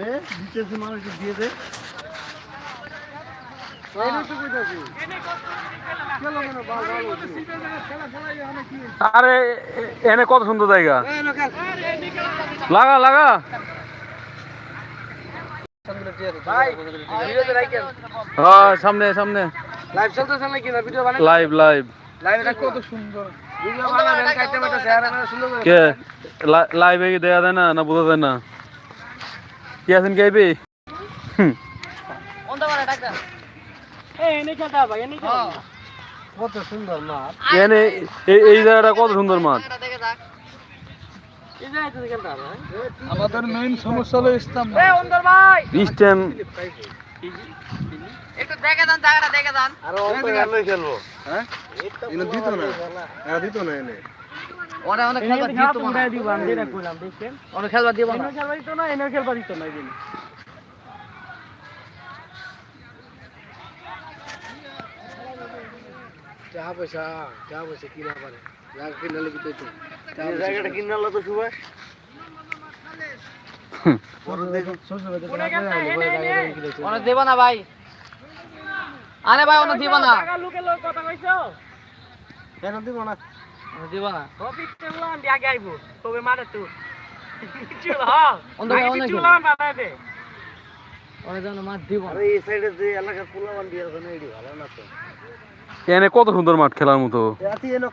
এ দিতেছে মানুষ দিয়ে দে। আরে এনে কত সুন্দর জায়গা? লাগা লাগা। হ্যাঁ সামনে সামনে। লাইভ চলতেছে নাকি না? ভিডিও বানাই লাইভ লাইভ লাইভ কত সুন্দর। ভিডিও বানাবেন খাইতে পাইতেছে আর সুন্দর কে? লাইভে কি দেয়া দেয় না না বোঝা যায় না? কি আছেন কত সুন্দর মাছ এনে এই এই জায়গাটা কত সুন্দর মাঠ? আমাদের মেইন সমস্যা হলো ইসলাম স্টেম একটু দেখে দেন জায়গাটা দেখে দেন আর অল্প গেলে খেলব। হ্যাঁ? এনে দিত না। এরা দিত না এনে। ওরা অনেক খেলবা দিত মনে হয়। অনেক খেলবা দিব না টাকা পয়সা টাকা পয়সা কিনা পারে। জায়গা কিনা লাগি তো জায়গাটা কিনা লাগতো সুভাষ। পরে দেখো শ্বশুর বাড়িতে অনেক দিব না ভাই। আরে ভাই অনেক দিব না। কেন দিব না? দিব না। অনেক জন মাছ দিব। আরে এই সাইডে যে এলাকার পোলাবান দিয়ে আছে না এডি ভালো না তো। এনে কত সুন্দর মাঠ খেলার মতো? এতি এনো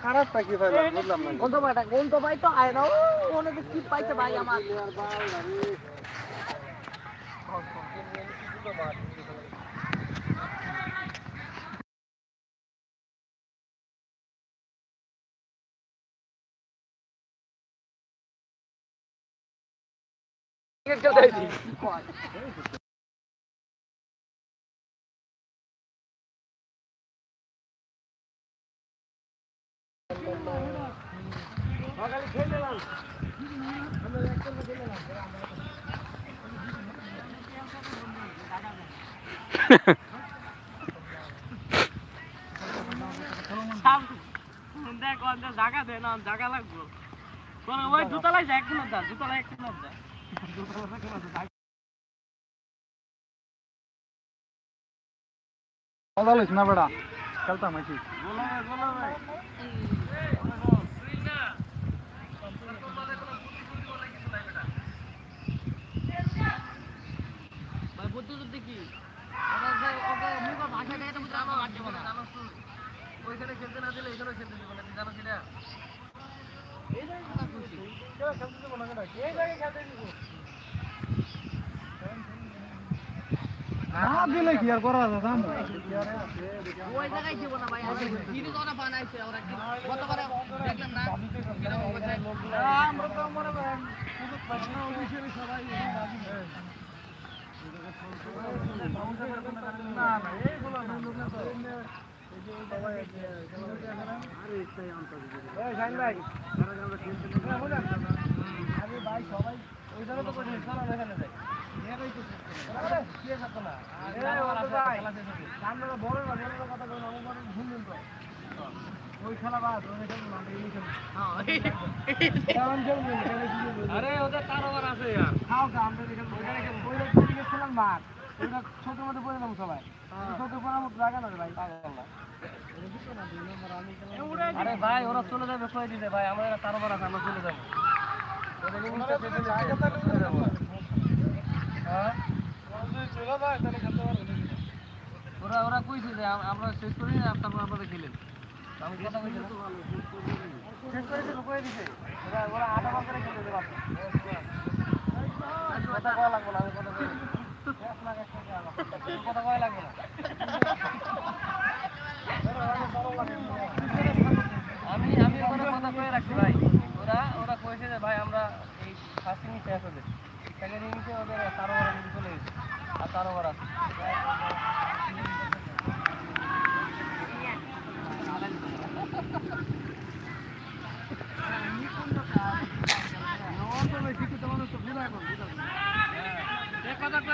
আমার জায়গা দে না জায়গা লাগবো ওই জুতলাই যায় এক মিনিট জুতলাই এক মিনিট বলালিস না বেড়া খেলতাম আছি ভাই বুদ্ধ যুদ্ধে কি ওটা যে ওটা মুখ ভাষা দেয় তো বুঝতে আমার লাগবে না ওইখানে খেলতে না দিলে এখানে খেলতে দিব না জানো সেটা এই জায়গাটা খুশি খেলতে দিব না কেন এই জায়গায় খেলতে দিব না দিলে কি আর করা যাবে জানো ওই জায়গায় দিব না ভাই আমি তো ওরা বানাইছে ওরা গতবারে দেখলাম না আমরা তো মনে করেন সুযোগ পাচ্ছি না অফিসিয়ালি সবাই না না এইগুলো না আমি ভাই সবাই ওই আরে, খেলা বাদ, ওই খেলা না, এই খেলা। ওদের কারোবার আছে খাও খা, আমরা এখানে ওইখানে খেলাম মাঠ। ছোট মধ্যে পড়ে যাব সবাই। ছোট পড়ার মতো জায়গা না ভাই, আরে ভাই ওরা চলে যাবে কয়ে ভাই আমাদের কারোবার আছে আমরা চলে যাব। হ্যাঁ? ওরা ওরা কইছে যে আমরা শেষ করি না তারপর আপনাদের খেলেন শেষ করে দিছে। ওরা- ওরা আধা ঘণ্টা খেলতে পারবে। কথা কওয়া লাগবে না, আমি কথা আমি আমি ওখানে কথা কয়ে রাখছি ভাই। ওরা ওরা কয়েছে যে ভাই আমরা এই ফার্স্ট ইনিংস শেষ হবে সেকেন্ড ইনিংসে ওদের তারো ওরা চলে গেছে। আর তারো ওরা আছে।